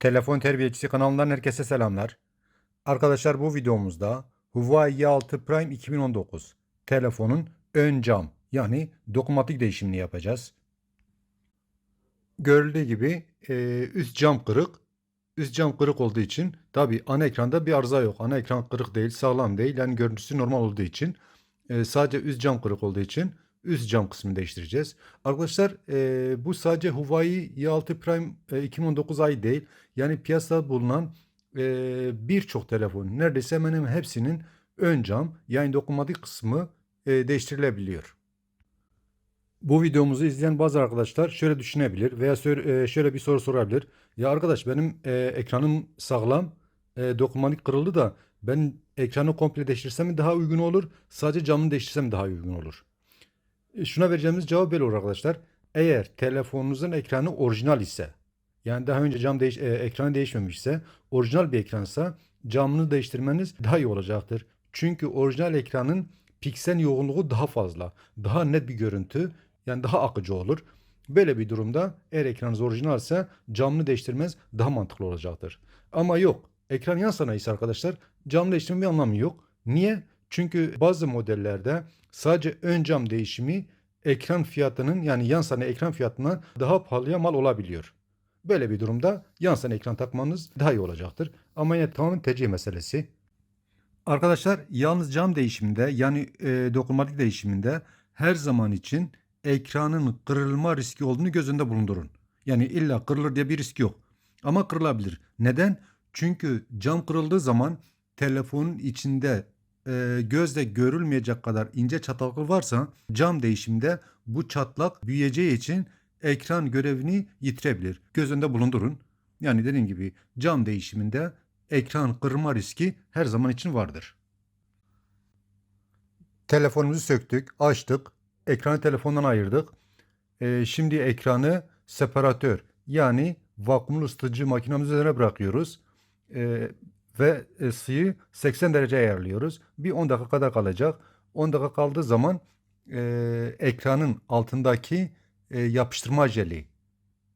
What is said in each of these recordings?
Telefon Terbiyecisi kanalından herkese selamlar. Arkadaşlar bu videomuzda Huawei Y6 Prime 2019 telefonun ön cam yani dokunmatik değişimini yapacağız. Görüldüğü gibi e, üst cam kırık. Üst cam kırık olduğu için tabi ana ekranda bir arıza yok. Ana ekran kırık değil, sağlam değil. Yani görüntüsü normal olduğu için e, sadece üst cam kırık olduğu için üst cam kısmını değiştireceğiz. Arkadaşlar e, bu sadece Huawei Y6 Prime e, 2019i değil. Yani piyasada bulunan e, birçok telefon neredeyse hemen hemen hepsinin ön cam yani dokunmatik kısmı e, değiştirilebiliyor. Bu videomuzu izleyen bazı arkadaşlar şöyle düşünebilir veya e, şöyle bir soru sorabilir. Ya arkadaş benim e, ekranım sağlam, e, dokunmatik kırıldı da ben ekranı komple değiştirsem mi daha uygun olur, sadece camını değiştirsem daha uygun olur? E, Şuna vereceğimiz cevap böyle olur arkadaşlar. Eğer telefonunuzun ekranı orijinal ise, yani daha önce cam değiş, e, ekranı değişmemişse, orijinal bir ekransa camını değiştirmeniz daha iyi olacaktır. Çünkü orijinal ekranın piksel yoğunluğu daha fazla, daha net bir görüntü, yani daha akıcı olur. Böyle bir durumda eğer ekranınız orijinalse camını değiştirmeniz daha mantıklı olacaktır. Ama yok, ekran yan sanayisi arkadaşlar, cam değiştirme bir anlamı yok. Niye? Çünkü bazı modellerde sadece ön cam değişimi ekran fiyatının yani yan sanayi ekran fiyatından daha pahalıya mal olabiliyor. Böyle bir durumda yan sanayi ekran takmanız daha iyi olacaktır. Ama yine tamamen tercih meselesi. Arkadaşlar yalnız cam değişiminde yani e, dokunmatik değişiminde her zaman için ekranın kırılma riski olduğunu göz önünde bulundurun. Yani illa kırılır diye bir risk yok. Ama kırılabilir. Neden? Çünkü cam kırıldığı zaman telefonun içinde e, gözle görülmeyecek kadar ince çatlaklı varsa cam değişiminde bu çatlak büyüyeceği için ekran görevini yitirebilir. Göz önünde bulundurun. Yani dediğim gibi cam değişiminde ekran kırılma riski her zaman için vardır. Telefonumuzu söktük, açtık, ekranı telefondan ayırdık. Ee, şimdi ekranı separatör yani vakumlu ısıtıcı makinamızın üzerine bırakıyoruz. Ee, ve ısıyı 80 derece ayarlıyoruz. Bir 10 dakika kadar kalacak. 10 dakika kaldığı zaman e, ekranın altındaki e, yapıştırma jeli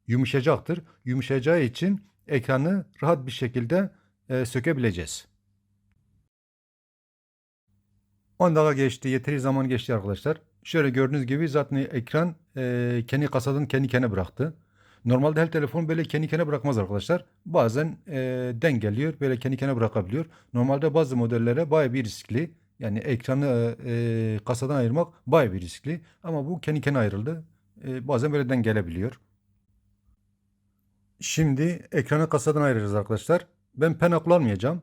yumuşayacaktır. Yumuşayacağı için ekranı rahat bir şekilde e, sökebileceğiz. 10 dakika geçti. Yeteri zaman geçti arkadaşlar. Şöyle gördüğünüz gibi zaten ekran e, kendi kasadan kendi kendine bıraktı. Normalde her telefon böyle kendi kendine bırakmaz arkadaşlar. Bazen e, dengeliyor. Böyle kendi kendine bırakabiliyor. Normalde bazı modellere baya bir riskli. Yani ekranı e, kasadan ayırmak baya bir riskli. Ama bu kendi kendine ayrıldı. E, bazen böyle dengelebiliyor. Şimdi ekranı kasadan ayıracağız arkadaşlar. Ben pena kullanmayacağım.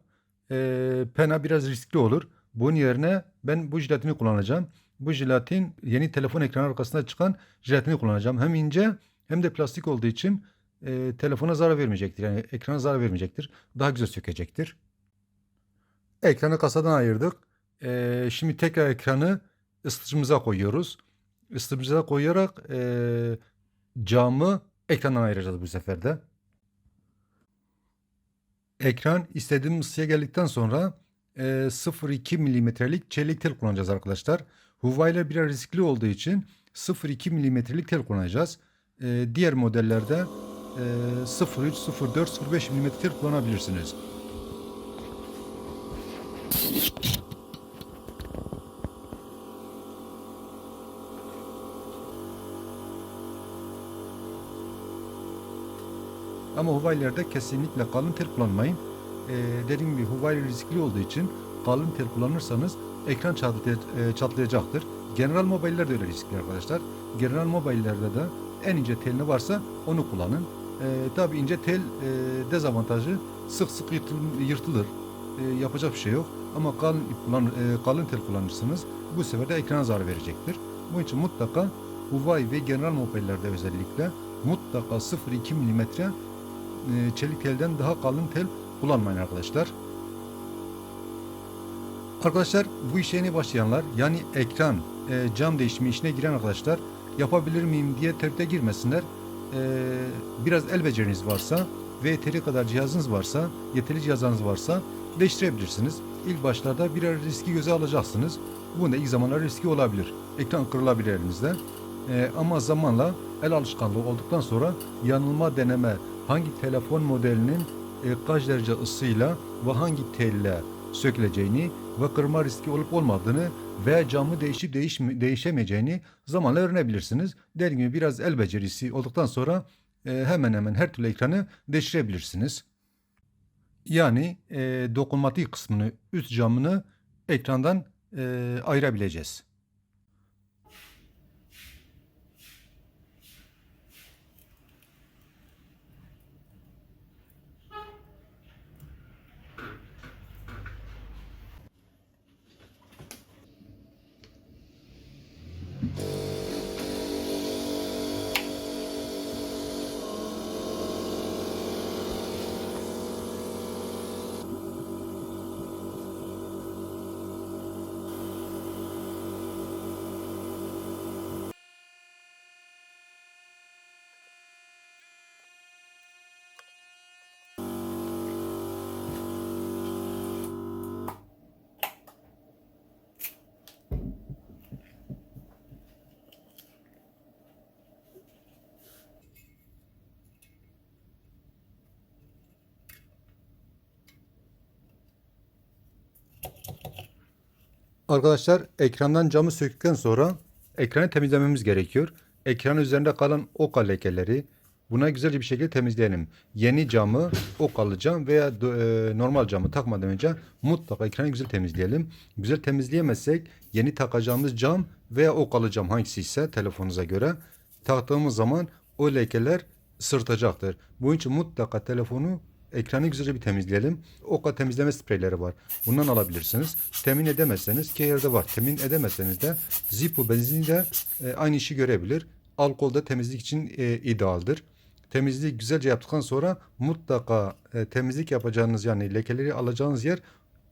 Ee, pena biraz riskli olur. Bunun yerine ben bu jilatini kullanacağım. Bu jilatin yeni telefon ekranı arkasında çıkan jilatini kullanacağım. Hem ince hem de plastik olduğu için e, telefona zarar vermeyecektir. Yani ekrana zarar vermeyecektir. Daha güzel sökecektir. Ekranı kasadan ayırdık. Ee, şimdi tekrar ekranı ısıtıcımıza koyuyoruz. Isıtıcımıza koyarak e, camı ekrandan ayıracağız bu sefer de. Ekran istediğimiz ısıya geldikten sonra e, 0.2 milimetrelik çelik tel kullanacağız arkadaşlar. Huawei'ler biraz riskli olduğu için 0.2 milimetrelik tel kullanacağız. E, diğer modellerde e, 0.3, 0.4, 0.5 milimetre tel kullanabilirsiniz. Ama Huawei'lerde kesinlikle kalın tel kullanmayın. Ee, dediğim gibi Huawei riskli olduğu için kalın tel kullanırsanız ekran e, çatlayacaktır. General Mobile'ler de öyle riskli arkadaşlar. General Mobile'lerde de en ince tel ne varsa onu kullanın. Ee, tabii ince tel e, dezavantajı sık sık yırtıl- yırtılır. Ee, yapacak bir şey yok. Ama kalın, kullan, e, kalın tel kullanırsanız bu sefer de ekrana zarar verecektir. Bunun için mutlaka Huawei ve General Mobile'lerde özellikle mutlaka 0.2 milimetre e, çelik telden daha kalın tel kullanmayın arkadaşlar. Arkadaşlar bu işe yeni başlayanlar yani ekran e, cam değişimi işine giren arkadaşlar yapabilir miyim diye tereddüte girmesinler. E, biraz el beceriniz varsa ve yeteri kadar cihazınız varsa, yeterli cihazınız varsa değiştirebilirsiniz. İlk başlarda birer riski göze alacaksınız. Bunda ilk zamanlar riski olabilir. Ekran kırılabilir elinizde. E, ama zamanla el alışkanlığı olduktan sonra yanılma deneme hangi telefon modelinin e, kaç derece ısıyla ve hangi telle söküleceğini ve kırma riski olup olmadığını ve camı değişip değiş, değişemeyeceğini zamanla öğrenebilirsiniz. Dediğim gibi biraz el becerisi olduktan sonra e, hemen hemen her türlü ekranı değiştirebilirsiniz. Yani e, dokunmatik kısmını, üst camını ekrandan e, ayırabileceğiz. Arkadaşlar ekrandan camı söktükten sonra ekranı temizlememiz gerekiyor. Ekranın üzerinde kalan oka lekeleri buna güzelce bir şekilde temizleyelim. Yeni camı okalı cam veya e, normal camı takmadan önce mutlaka ekranı güzel temizleyelim. Güzel temizleyemezsek yeni takacağımız cam veya okalı cam hangisi ise telefonunuza göre taktığımız zaman o lekeler sırtacaktır. Bunun için mutlaka telefonu ekranı güzelce bir temizleyelim. Oka temizleme spreyleri var. Bundan alabilirsiniz. Temin edemezseniz ki yerde var. Temin edemezseniz de Zippo benzini de e, aynı işi görebilir. Alkol de temizlik için e, idealdir. Temizliği güzelce yaptıktan sonra mutlaka e, temizlik yapacağınız yani lekeleri alacağınız yer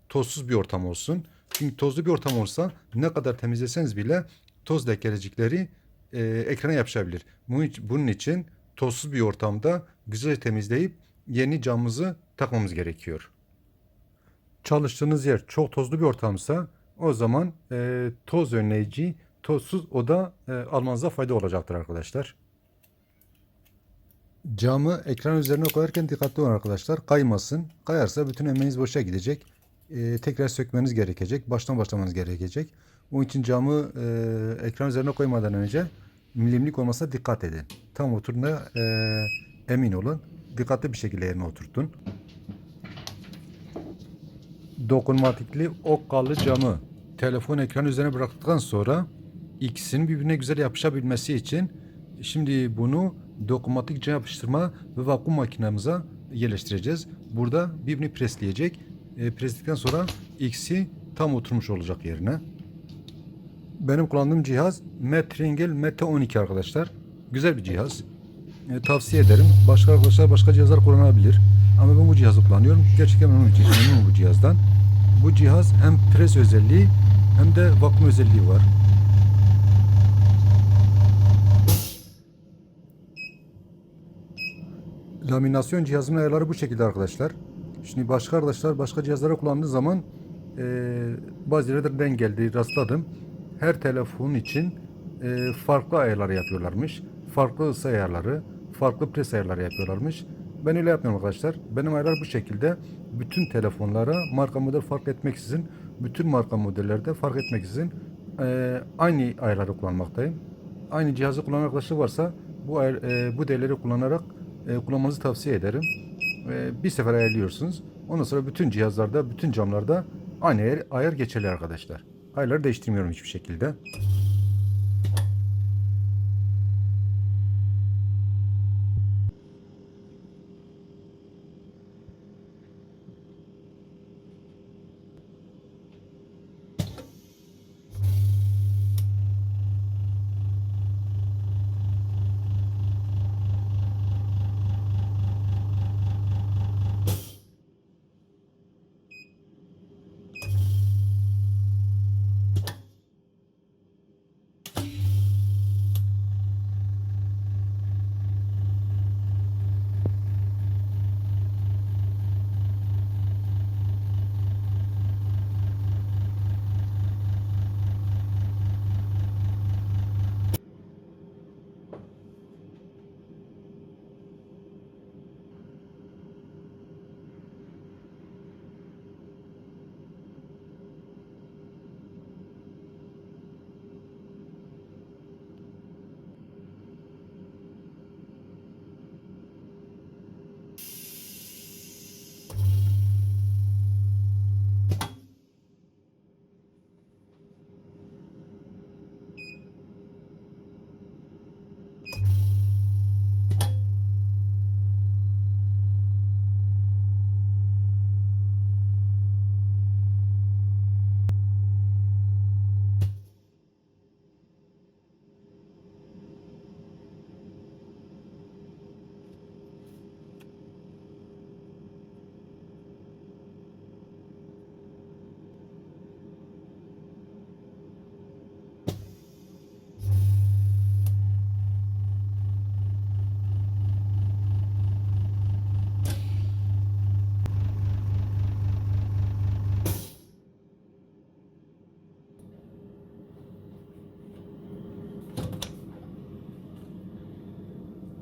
tozsuz bir ortam olsun. Çünkü tozlu bir ortam olsa ne kadar temizleseniz bile toz lekelecikleri e, ekrana yapışabilir. Bunun için tozsuz bir ortamda güzelce temizleyip yeni camımızı takmamız gerekiyor. Çalıştığınız yer çok tozlu bir ortamsa o zaman e, toz önleyici, tozsuz oda e, almanıza fayda olacaktır arkadaşlar. Camı ekran üzerine koyarken dikkatli olun arkadaşlar. Kaymasın. Kayarsa bütün emeğiniz boşa gidecek. E, tekrar sökmeniz gerekecek. Baştan başlamanız gerekecek. Onun için camı e, ekran üzerine koymadan önce milimlik olmasına dikkat edin. Tam oturduğuna e, emin olun dikkatli bir şekilde yerine oturtun. Dokunmatikli okkalı camı telefon ekranı üzerine bıraktıktan sonra ikisinin birbirine güzel yapışabilmesi için şimdi bunu dokunmatik cam yapıştırma ve vakum makinemize yerleştireceğiz. Burada birbirini presleyecek. E, presledikten sonra ikisi tam oturmuş olacak yerine. Benim kullandığım cihaz Metringel Mete 12 arkadaşlar. Güzel bir cihaz e, tavsiye ederim. Başka arkadaşlar başka cihazlar kullanabilir. Ama ben bu cihazı kullanıyorum. Gerçekten memnunum, memnunum bu cihazdan. Bu cihaz hem pres özelliği hem de vakum özelliği var. Laminasyon cihazının ayarları bu şekilde arkadaşlar. Şimdi başka arkadaşlar başka cihazlara kullandığı zaman e, bazı yerlerden geldi rastladım. Her telefon için e, farklı ayarlar yapıyorlarmış. Farklı ısı ayarları, farklı pres ayarları yapıyorlarmış. Ben öyle yapmıyorum arkadaşlar. Benim ayarlar bu şekilde. Bütün telefonlara marka model fark etmeksizin, bütün marka modellerde fark etmeksizin e, aynı ayarları kullanmaktayım. Aynı cihazı kullanan arkadaşlar varsa bu ayar, e, bu değerleri kullanarak e, kullanmanızı tavsiye ederim. E, bir sefer ayarlıyorsunuz. Ondan sonra bütün cihazlarda, bütün camlarda aynı ayar, ayar geçerli arkadaşlar. Ayarları değiştirmiyorum hiçbir şekilde.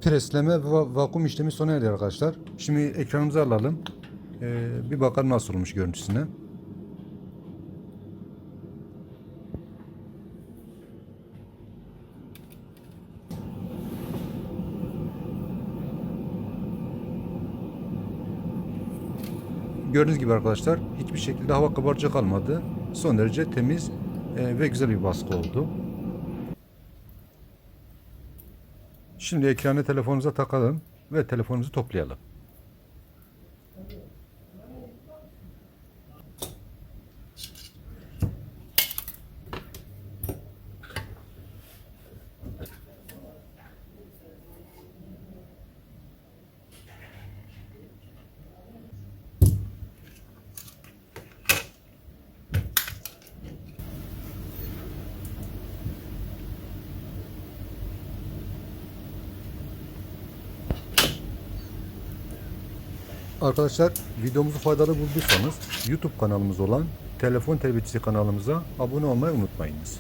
Presleme ve va- vakum işlemi sona erdi arkadaşlar. Şimdi ekranımızı alalım. Ee, bir bakalım nasıl olmuş görüntüsüne. Gördüğünüz gibi arkadaşlar hiçbir şekilde hava kabarcığı kalmadı. Son derece temiz e, ve güzel bir baskı oldu. Şimdi ekranı telefonumuza takalım ve telefonumuzu toplayalım. Arkadaşlar videomuzu faydalı bulduysanız YouTube kanalımız olan Telefon Terbiyesi kanalımıza abone olmayı unutmayınız.